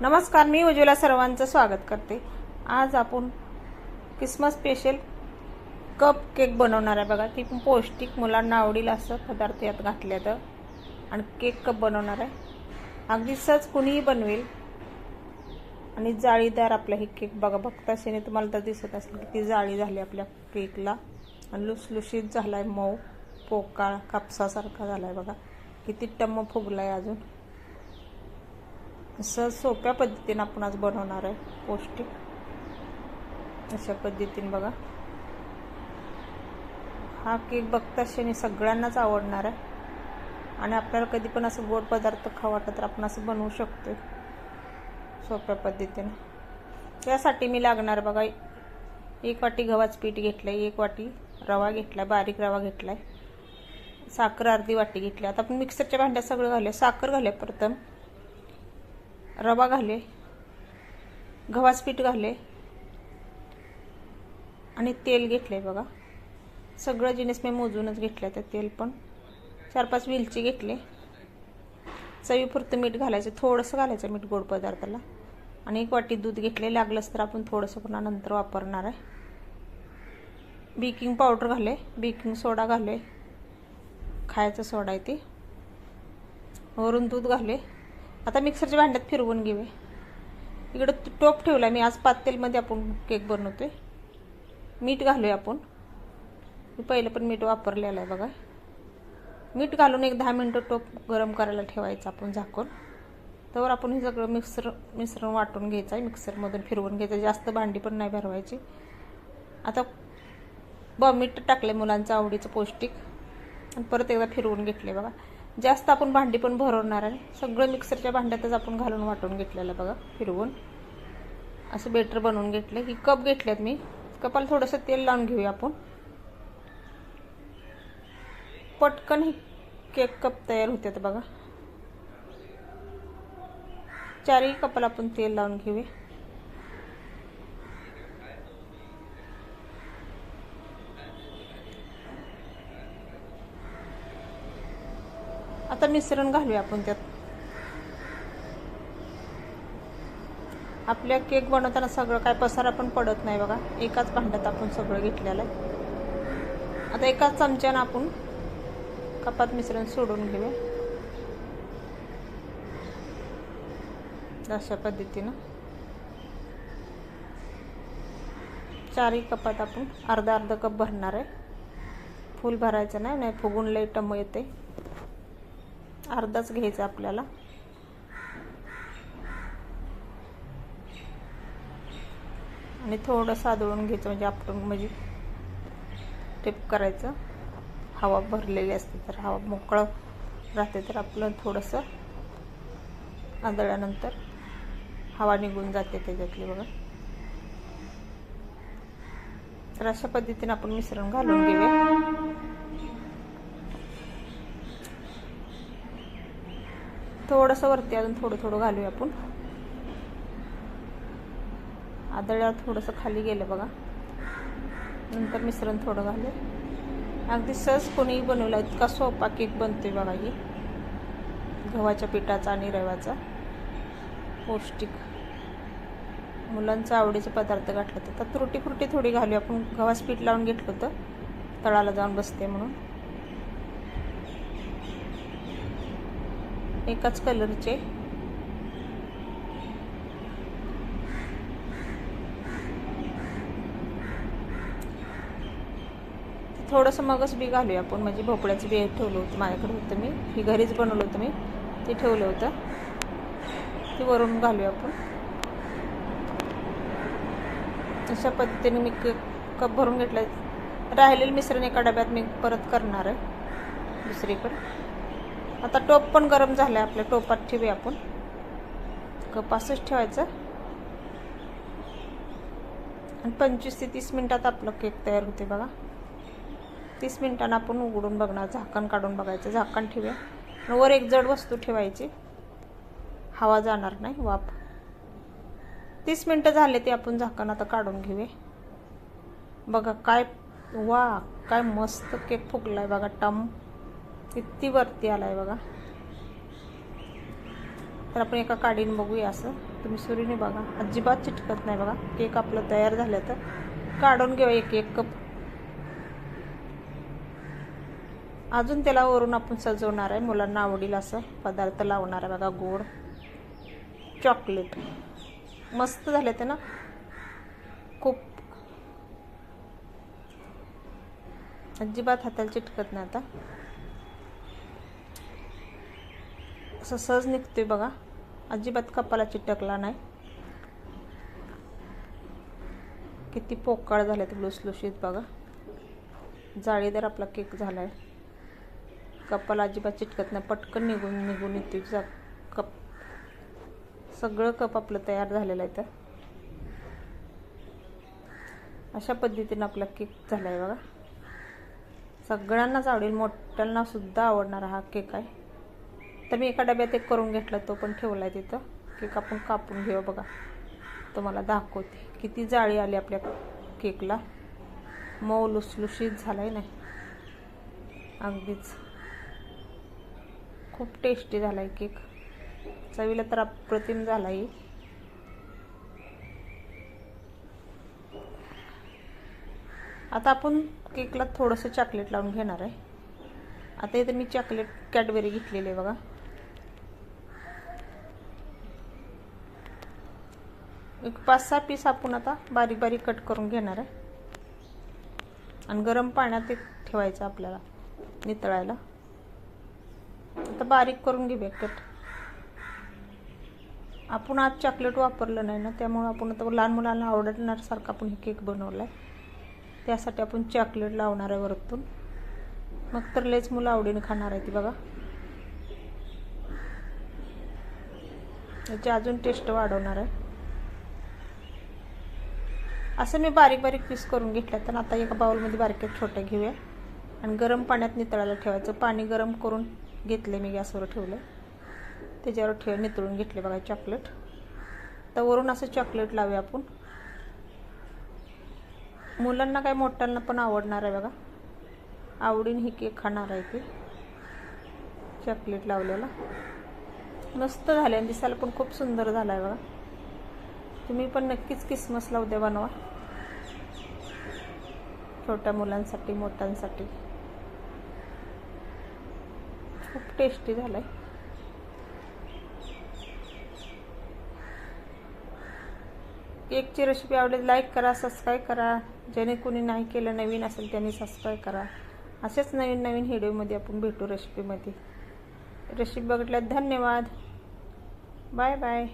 नमस्कार मी उज्ज्वला सर्वांचं स्वागत करते. आज आपण क्रिसमस स्पेशल कप केक बनवणार आहे बघा. ती पण पौष्टिक मुलांना आवडील असं पदार्थ यात घातले तर आणि केक कप बनवणार आहे. अगदी सहज कुणीही बनवेल. आणि जाळीदार आपला हे केक बघा बघता असेल तुम्हाला तर दिसत असेल किती जाळी झाली आपल्या केकला आणि लुसलुशीत झाला आहे मऊ पोकाळ कापसासारखा झाला आहे बघा. किती टम्म फुगला आहे अजून. असं सोप्या पद्धतीने आपण आज बनवणार आहे पौष्टिक. अशा पद्धतीने बघा. हा केक बघता क्षणी सगळ्यांनाच आवडणार आहे. आणि आपल्याला कधी पण असं गोड पदार्थ खावा वाटलं तर आपण असं बनवू शकतो सोप्या पद्धतीने. त्यासाठी मी लागणार बघा एक वाटी गव्हाचं पीठ घेतलं आहे एक वाटी रवा घेतला बारीक रवा घेतला आहे साखर अर्धी वाटी घेतली. आता आपण मिक्सरच्या भांड्यात सगळं घालूया. साखर घालूया प्रथम. रवा घाले गव्हाचं पीठ घाले आणि तेल घेतलं आहे बघा. सगळं जिनिस मी मोजूनच घेतलं ते तेल पण. चार पाच वेलची घेतले. चवीपुरतं मीठ घालायचं थोडंसं घालायचं मीठ गोड पदार्थाला. आणि एक वाटी दूध घेतले लागलंच तर आपण थोडंसं पुन्हा नंतर वापरणार आहे. बेकिंग पावडर घाले बेकिंग सोडा घाले खायचा सोडा आहे ते. वरून दूध घाले आता मिक्सरच्या भांड्यात फिरवून घेऊया इकडं टोप ठेवला मी आज पातेलमध्ये आपण केक बनवतोय. मीठ घालूया आपण. मी पहिलं पण मीठ वापरलेलं आहे बघा. मीठ घालून एक दहा मिनटं टोप गरम करायला ठेवायचं आपण झाकून तर आपण हे सगळं मिक्सर मिश्रण वाटून घ्यायचं आहे मिक्सरमधून फिरवून घ्यायचं जास्त भांडी पण नाही भरवायची. आता ब मीठ टाकले मुलांचं आवडीचं पौष्टिक. आणि परत एकदा फिरवून घेतले बघा. जास्त आपण भांडी पण भरवणार आहे. सगळं मिक्सरच्या भांड्यातच आपण घालून वाटून घेतलेलं बघा फिरवून. असं बेटर बनवून घेतलं. की कप घेतल्यात मी. कपाला थोडंसं तेल लावून घेऊया आपण. पटकन ही केक कप तयार होतात बघा. चारही कपाला आपण तेल लावून घेऊया. आता मिश्रण घालूया आपण त्यात. आपल्या केक बनवताना सगळं काय पसारा पण पडत नाही बघा. एकाच भांड्यात आपण सगळं घेतलेलं आहे. आता एकाच चमच्यानं आपण कपात मिश्रण सोडून घेऊया. अशा पद्धतीनं. चारही कपात आपण अर्धा अर्धा कप भरणार आहे. फुल भरायचं नाही नाही फुगून लई टम येते. अर्धाच घ्यायचा आपल्याला. आणि थोडं आदळून घ्यायचं म्हणजे आपण म्हणजे टिप करायचं. हवा भरलेली असते तर हवा मोकळं राहते तर आपलं थोडंसं आदळल्यानंतर हवा निघून जाते त्याच्यातली बघा. तर अशा पद्धतीने आपण मिश्रण घालून घेऊया. थोडंसं वरती अजून थोडं थोडं घालूया आपण. आदळ्यावर थोडंसं खाली गेलं बघा. नंतर मिश्रण थोडं घालू अगदी सहज कोणीही बनवला इतका सोपा केक बनतोय बघा ही. गव्हाच्या पिठाचा आणि रव्याचा. पौष्टिक. मुलांचं आवडीचे पदार्थ घातलं तर. त्रुटी फ्रुटी थोडी घालू आपण गव्हास पीठ लावून घेतलं होतं. तळाला जाऊन बसते म्हणून. एकाच कलरचे. थोडंसं मगच बी घालूया आपण म्हणजे भोपळ्याचं बी ठेवलं होतं माझ्याकडे होतं मी. ही घरीच बनवलं होतं मी. ते ठेवलं होतं. ते वरून घालूया आपण. अशा पद्धतीने मी कप भरून घेतलं राहिलेलं मिश्रण एका डब्यात मी परत करणार आहे. दुसरीकडे. आता टोप पण गरम झालं आहे आपल्या टोपात ठेवूया आपण. कप असंच ठेवायचं. आणि पंचवीस ते तीस मिनटात आपलं केक तयार होते बघा. तीस मिनटानं आपण उघडून बघणार झाकण काढून बघायचं. झाकण ठेवूया. वर एक जड वस्तू ठेवायची. हवा जाणार नाही वाफ. तीस मिनटं झाले ते आपण झाकण आता काढून घेऊया. बघा काय वा काय मस्त केक फुगलाय बघा टम. किती वरती आला आहे बघा. तर आपण एका काडीने बघूया असं. तुम्ही सुरीने बघा. अजिबात चिटकत नाही बघा. केक आपलं तयार झालं तर काढून घेऊ एक एक कप. अजून त्याला वरून आपण सजवणार आहे. मुलांना आवडील असं पदार्थ लावणार आहे बघा गोड. चॉकलेट. मस्त झाले ते ना. खूप. अजिबात हाताला चिटकत नाही आता. असं सहज निघतोय बघा. अजिबात कपाला चिटकला नाही. किती पोकळ झाले ते लुसलुशीत बघा. जाळीदार आपला केक झाला आहे कपाला अजिबात चिटकत नाही. पटकन निघून निघून येते जा कप. सगळं कप आपलं तयार झालेलं आहे तर. अशा पद्धतीनं आपला केक झाला आहे बघा. सगळ्यांनाच आवडेल. मोठ्यांना सुद्धा आवडणारा हा केक आहे. तर मी एका डब्यात एक करून घेतला तो पण ठेवला आहे तिथं. केक आपण कापून घेऊ बघा. तुम्हाला दाखवते. किती जाळी आली आपल्या केकला. मऊ लुसलुशीत झाला आहे नाही अगदीच. खूप टेस्टी झाला आहे केक. चवीला तर अप्रतिम झाला आहे आता आपण केकला थोडंसं चॉकलेट लावून घेणार आहे. आता इथे मी चॉकलेट कॅडबेरी घेतलेली आहे बघा. एक पाच सहा पीस आपण आता बारीक बारीक कट करून घेणार आहे. आणि गरम पाण्यात ते ठेवायचं आपल्याला नितळायला. आता बारीक करून घेऊया कट. आपण आज चॉकलेट वापरलं नाही ना त्यामुळं आपण आता लहान मुलांना आवडणारसारखा आपण हे केक बनवला आहे त्यासाठी आपण चॉकलेट लावणार आहे वरतून. मग तर लयच मुलं आवडीने खाणार आहे ती बघा. याची अजून टेस्ट वाढवणार आहे. असं मी बारीक बारीक पीस करून घेतल्या तर आता एका बाउलमध्ये बारक्या छोट्या घेऊया. आणि गरम पाण्यात नितळायला ठेवायचं. पाणी गरम करून घेतले मी गॅसवर ठेवलं त्याच्यावर ठेव नितळून घेतले बघा चॉकलेट तर वरून असं चॉकलेट लावूया आपण. मुलांना काय मोठ्यांना पण आवडणार आहे बघा. आवडीन ही केक खाणार आहे ते. चॉकलेट लावलेला. मस्त झाले आणि दिसायला पण खूप सुंदर झाला आहे बघा. तुम्ही पण नक्कीच किसमसला उद्या बनवा. छोट्या मुलांसाठी मोठ्यांसाठी. खूप टेस्टी झालाय. केकची रेसिपी आवडेल लाईक करा सबस्क्राईब करा. ज्याने कोणी नाही केलं नवीन असेल त्यांनी सबस्क्राईब करा. असेच नवीन नवीन व्हिडिओमध्ये आपण भेटू रेसिपीमध्ये रेसिपी बघितल्यात धन्यवाद. Bye bye